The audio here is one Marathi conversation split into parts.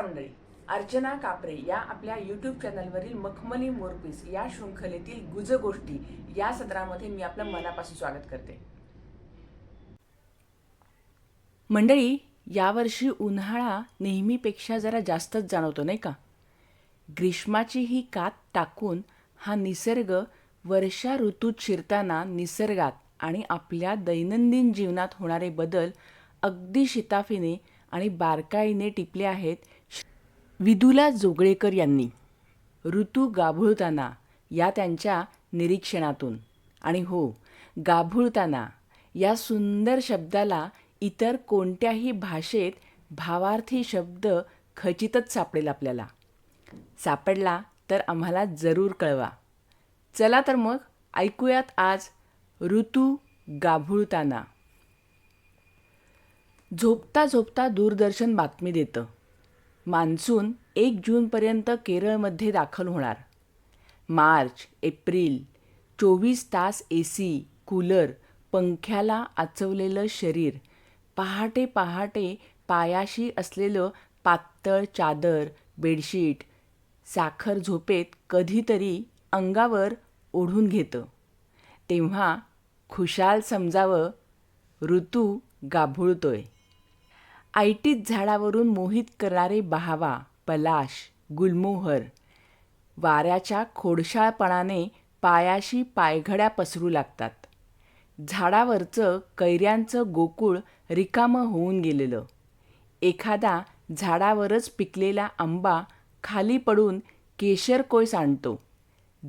नमस्कार मंडळी अर्चना कापरे या आपल्या यूट्यूब चॅनलवरील मखमली मोरपीस या शृंखलेतील गुज गोष्टी या सत्रामध्ये मी आपलं मनापासून स्वागत करते. मंडळी यावर्षी उन्हाळा नेहमीपेक्षा जरा जास्तच जाणवतो नाही का? ग्रीष्माची ही कात टाकून हा निसर्ग वर्षा ऋतूत शिरताना निसर्गात आणि आपल्या दैनंदिन जीवनात होणारे बदल अगदी शिताफीने आणि बारकाईने टिपले आहेत विदुला जोगळेकर यांनी ऋतू गाभुळताना या त्यांच्या निरीक्षणातून आणि हो गाभुळताना या सुंदर शब्दाला इतर कोणत्याही भाषेत भावार्थी शब्द खचितच सापडेल आपल्याला. सापडला तर आम्हाला जरूर कळवा. चला तर मग ऐकूयात आज ऋतू गाभुळताना. झोपता झोपता दूरदर्शन बातमी देतं. मान्सून एक जूनपर्यंत केरळमध्ये दाखल होणार. मार्च एप्रिल चोवीस तास ए सी कूलर पंख्याला आचवलेलं शरीर पहाटे पहाटे पायाशी असलेलं पातळ चादर बेडशीट साखर झोपेत कधीतरी अंगावर ओढून घेतं. तेव्हा खुशाल समजावं ऋतू गाभुळतोय. आयटीत झाडावरून मोहित करणारे बहावा पलाश गुलमोहर. वाऱ्याच्या खोडशाळपणाने पायाशी पायघड्या पसरू लागतात. झाडावरचं कैऱ्यांचं गोकुळ रिकामं होऊन गेलेलं. एखादा झाडावरच पिकलेला आंबा खाली पडून केशर कोय सांडतो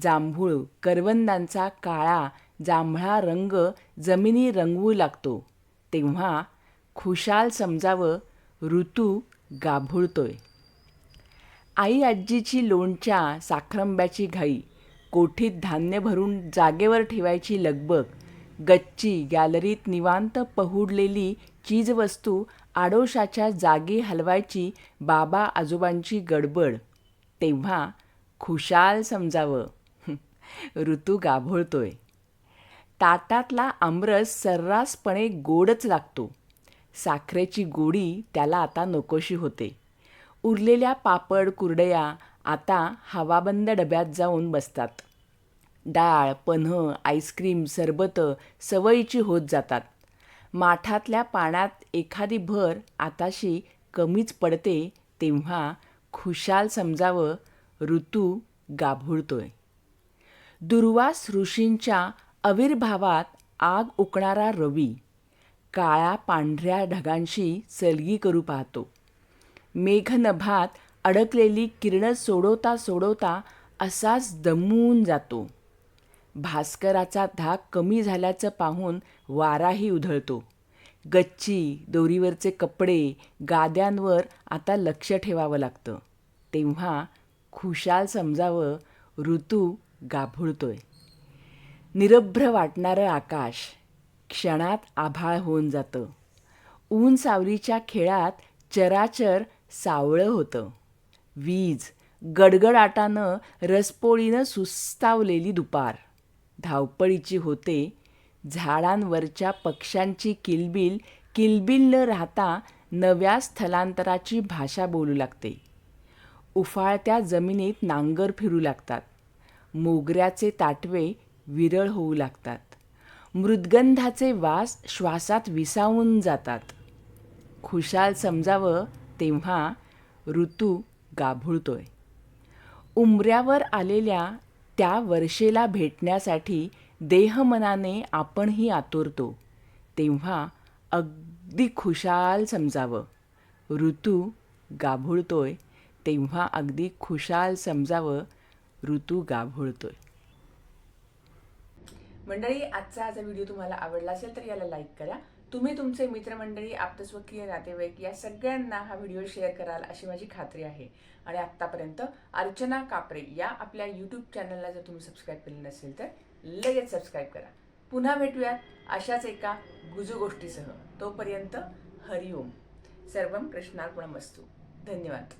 जांभूळ करवंदांचा काळा जांभळा रंग जमिनी रंगवू लागतो. तेव्हा खुशाल समजावं ऋतू गाभुळतोय. आई आजीची लोणच्या साखरंब्याची घाई कोठीत धान्य भरून जागेवर ठेवायची लगबग गच्ची गॅलरीत निवांत पहुडलेली चीजवस्तू आडोशाच्या जागी हलवायची बाबा आजोबांची गडबड. तेव्हा खुशाल समजावं ऋतू गाभोळतोय. ताटातला आमरस सर्रासपणे गोडच लागतो. साखरेची गोडी त्याला आता नकोशी होते. उरलेल्या पापड कुरडया आता हवाबंद डब्यात जाऊन बसतात. डाळ पन्ह आईस्क्रीम सरबतं सवयीची होत जातात. माठातल्या पाण्यात एखादी भर आताशी कमीच पडते तेव्हा खुशाल समजावं ऋतू गाभुळतोय. दुर्वास ऋषींच्या आविर्भावात आग उकणारा रवी काळ्या पांढऱ्या ढगांशी सलगी करू पाहतो. मेघनभात अडकलेली किरणं सोडवता सोडवता असाच दमून जातो. भास्कराचा धाक कमी झाल्याचं पाहून वाराही उधळतो. गच्ची दोरीवरचे कपडे गाद्यांवर आता लक्ष ठेवावं लागतं. तेव्हा खुशाल समजावं ऋतू गाभुळतोय. निरभ्र वाटणारं आकाश क्षणात आभाळ होऊन जातं. ऊन सावलीच्या खेळात चराचर सावळं होतं. वीज गडगडाटानं रसपोळीनं सुस्तावलेली दुपार. धावपळीची होते झाडांवरच्या पक्ष्यांची किलबिल किलबिल न राहता नव्या स्थलांतराची भाषा बोलू लागते. उफाळत्या जमिनीत नांगर फिरू लागतात. मोगऱ्याचे ताटवे विरळ होऊ लागतात. मृदगंधाचे वास श्वासात विसावून जातात. खुशाल समजावं तेव्हा ऋतू गाभुळतोय. उमऱ्यावर आलेल्या त्या वर्षेला भेटण्यासाठी देहमनाने आपणही आतुरतो. तेव्हा अगदी खुशाल समजावं. ऋतू गाभुळतोय तेव्हा अगदी खुशाल समजावं ऋतू गाभुळतोय. मंडळी आजचा हा जर व्हिडिओ तुम्हाला आवडला असेल तर याला लाईक करा. तुम्ही तुमचे मित्रमंडळी आप्तस्वकीय नातेवाईक या सगळ्यांना हा व्हिडिओ शेअर कराल अशी माझी खात्री आहे. आणि आत्तापर्यंत अर्चना कापरे या आपल्या यूट्यूब चॅनलला जर तुम्ही सबस्क्राईब केलं नसेल तर लगेच सबस्क्राईब करा. पुन्हा भेटूयात अशाच एका गुजू गोष्टीसह. तोपर्यंत हरिओम सर्वम कृष्णार्पणमस्तू धन्यवाद.